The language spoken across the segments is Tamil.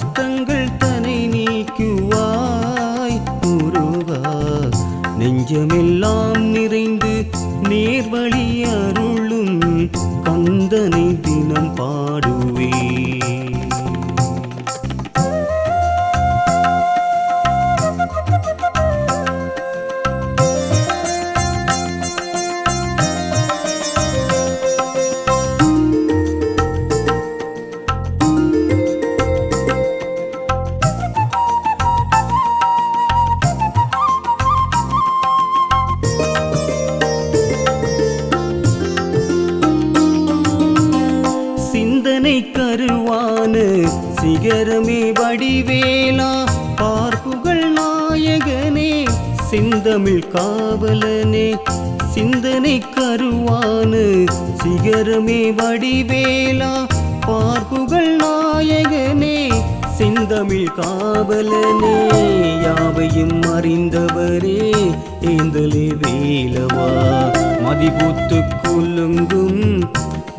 கஷ்டங்கள் சிந்தனை கருவான சிகரமே வடிவேலா பார்ப்புகள் நாயகனே செந்தமிழ் காவலனே சிந்தனை கருவான சிகரமே வடிவேலா பார்ப்புகள் நாயகனே செந்தமிழ் காவலனே யாவையும் அறிந்தவரே ஏந்தலே வேலவா மதிபூத்து குலுங்கும்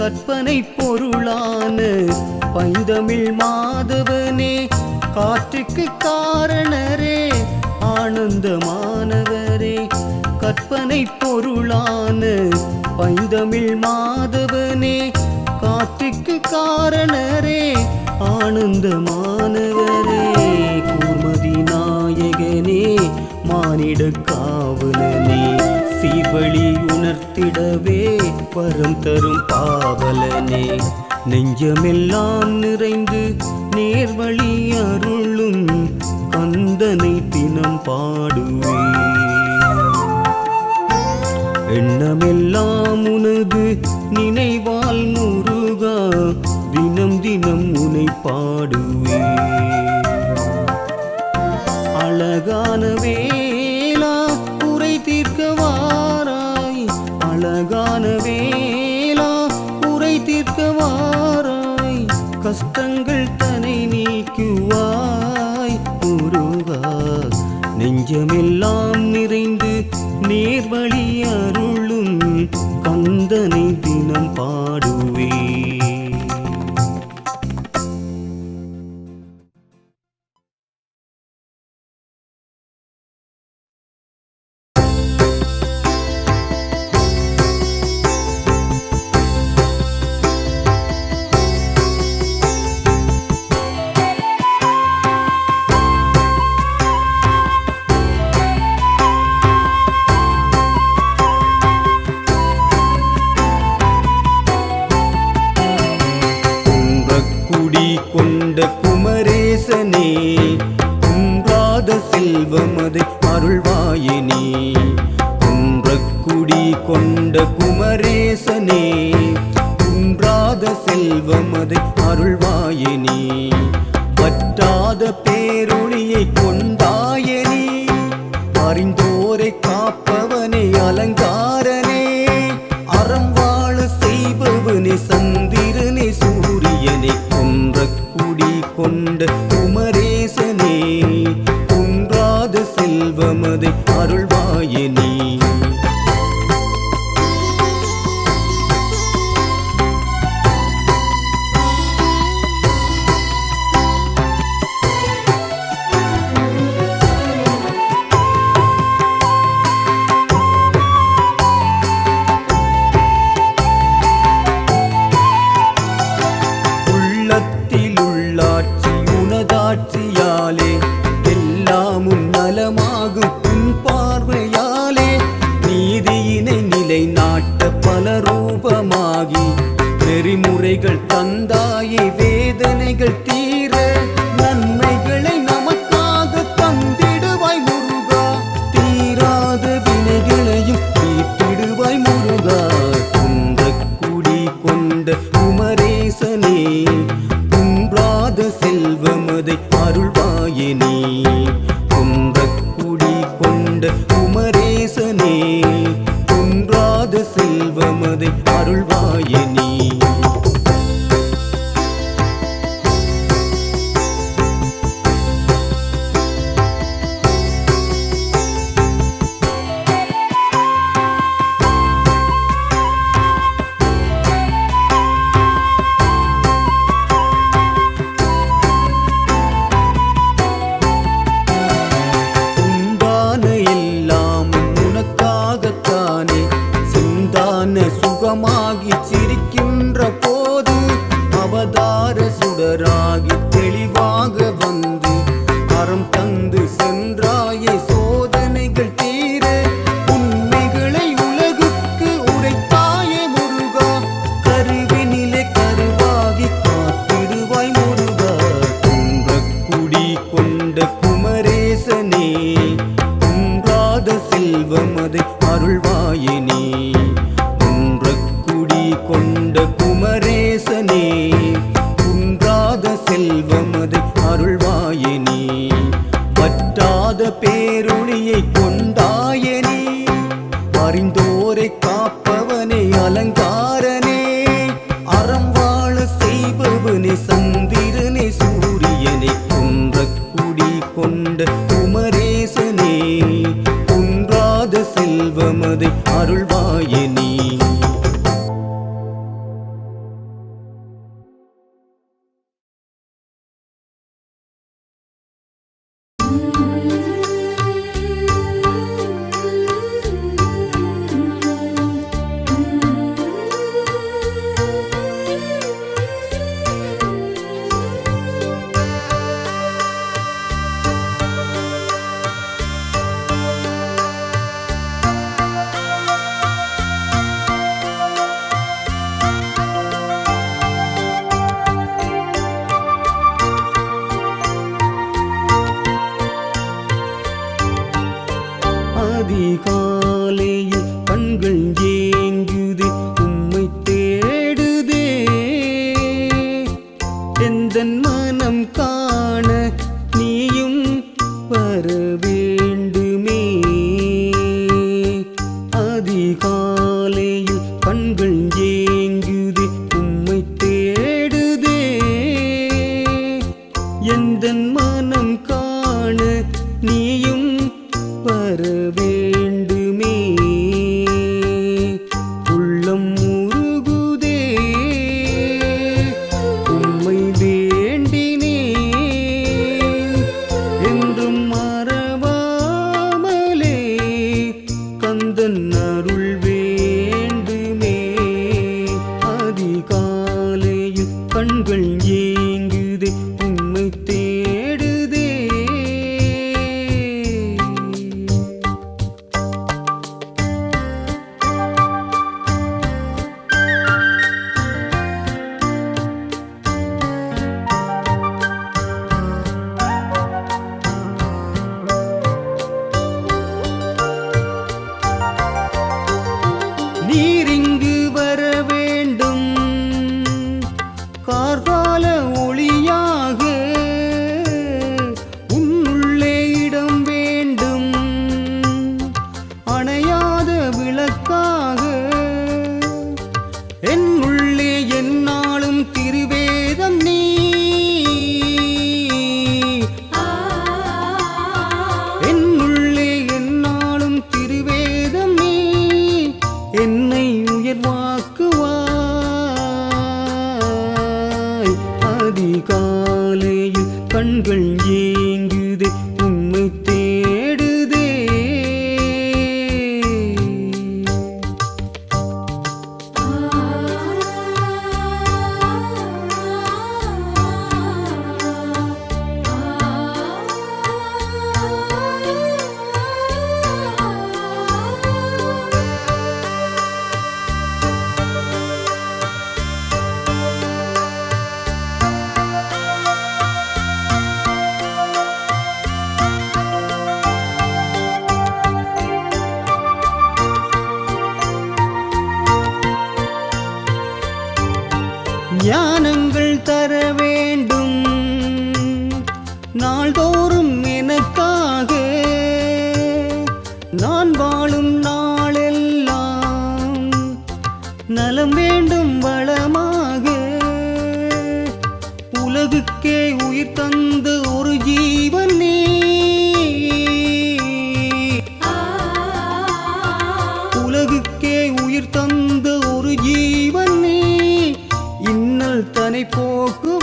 கற்பனை பொருளான பைந்தமிழ் மாதவனே காற்றுக்கு காரணரே ஆனந்தமானவரே. கற்பனை பொருளான பைந்தமிழ் மாதவனே காற்றுக்கு காரணரே ஆனந்தமானவரே. கூர்மதி நாயகனே மானிட காவலனே. சீவழி உணர்த்திடவே வரம் தரும் பாவலனே. நெஞ்சமெல்லாம் நிறைந்து நேர்வழி அருளும் கந்தனை தினம் பாடுவே. எண்ணமெல்லாம் உனது நினைவால் முருகா தினம் தினம் உனை பாடுவே. அழகா நேர்வழி அருளும் கந்தனை தினம் பாடுவே குமரேசனே குன்றாத செல்வமதை அருள்வாயினே வற்றாத பேரொளியை கொண்டாயனே அறிந்தோரை காப்பவனை அலங்காரனே. அறம் வாழ செய்பவனே சந்திரனே கொன்ற குடி கொண்ட குமரேசனே. குன்றாத செல்வமதை அருள்வாயினே தெளிவாகி சிரிக்கின்ற போது அவதார சுடராகி தெளிவாக வந்து அறம் தந்து சென்றாயே சோதனைகள் தீர உண்மைகளை உலகுக்கு உரைத்தாய முருகா. கருவினிலே கருவாகி காத்திடுவாய் முருகா. துன்பக்குடி கொண்ட குமரேசனே. ni sa விளக்காக. என் உள்ளே என்னாலும் திருவேதம் நீ. என் உள்ளே என்னாலும் திருவேதம் நீ. என்னை உயர்வாக்குவாய் கண்கள் ஏங்குதே. நான் வாழும் நாளெல்லாம் நலம் வேண்டும் வளமாக. உலகுக்கே உயிர் தந்த ஒரு ஜீவன். நீ உலகுக்கே உயிர் தந்த ஒரு ஜீவன். நீ இன்னல் தனை போக்கும்